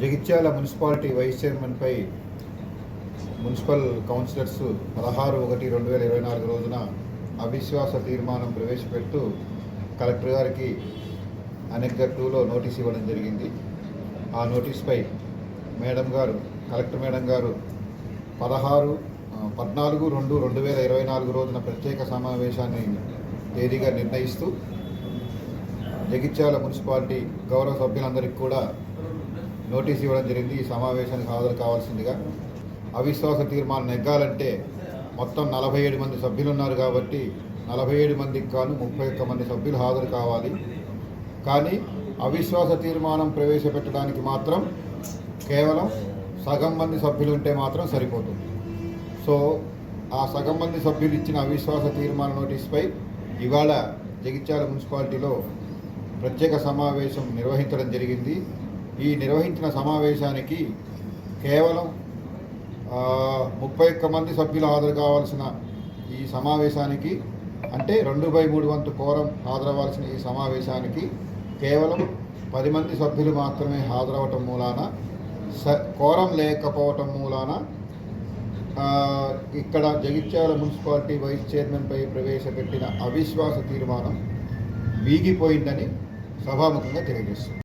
Jagtial municipality vice చైర్మన్పై municipal councillors పదహారు ఒకటి రెండు వేల ఇరవై నాలుగు రోజున అవిశ్వాస తీర్మానం ప్రవేశపెడుతూ కలెక్టర్ గారికి అనెక్జర్ టూలో నోటీస్ ఇవ్వడం జరిగింది. ఆ నోటీస్పై మేడం గారు కలెక్టర్ మేడం గారు పదహారు పద్నాలుగు రెండు రెండు వేల ఇరవై నాలుగు రోజున ప్రత్యేక సమావేశాన్ని తేదీగా నిర్ణయిస్తూ జగిత్యాల మున్సిపాలిటీ గౌరవ సభ్యులందరికీ కూడా నోటీస్ ఇవ్వడం జరిగింది. ఈ సమావేశానికి హాజరు కావాల్సిందిగా అవిశ్వాస తీర్మానం నెగ్గాలంటే మొత్తం నలభై ఏడు మంది సభ్యులు ఉన్నారు కాబట్టి నలభై ఏడు మందికి కాను ముప్పై ఒక్క మంది సభ్యులు హాజరు కావాలి. కానీ అవిశ్వాస తీర్మానం ప్రవేశపెట్టడానికి మాత్రం కేవలం సగం మంది సభ్యులు ఉంటే మాత్రం సరిపోతుంది సో ఆ సగం మంది సభ్యులు ఇచ్చిన అవిశ్వాస తీర్మాన నోటీస్పై ఇవాళ జగిత్యాల మున్సిపాలిటీలో ప్రత్యేక సమావేశం నిర్వహించడం జరిగింది. ఈ నిర్వహించిన సమావేశానికి కేవలం ముప్పై ఒక్క మంది సభ్యులు హాజరు కావాల్సిన ఈ సమావేశానికి అంటే రెండు బై మూడు వంతు కోరం హాజరవ్వాల్సిన ఈ సమావేశానికి కేవలం పది మంది సభ్యులు మాత్రమే హాజరవటం మూలాన స కోరం లేకపోవటం మూలాన ఇక్కడ జగిత్యాల మున్సిపాలిటీ వైస్ చైర్మన్పై ప్రవేశపెట్టిన అవిశ్వాస తీర్మానం వీగిపోయిందని సభాముఖంగా తెలియజేస్తుంది.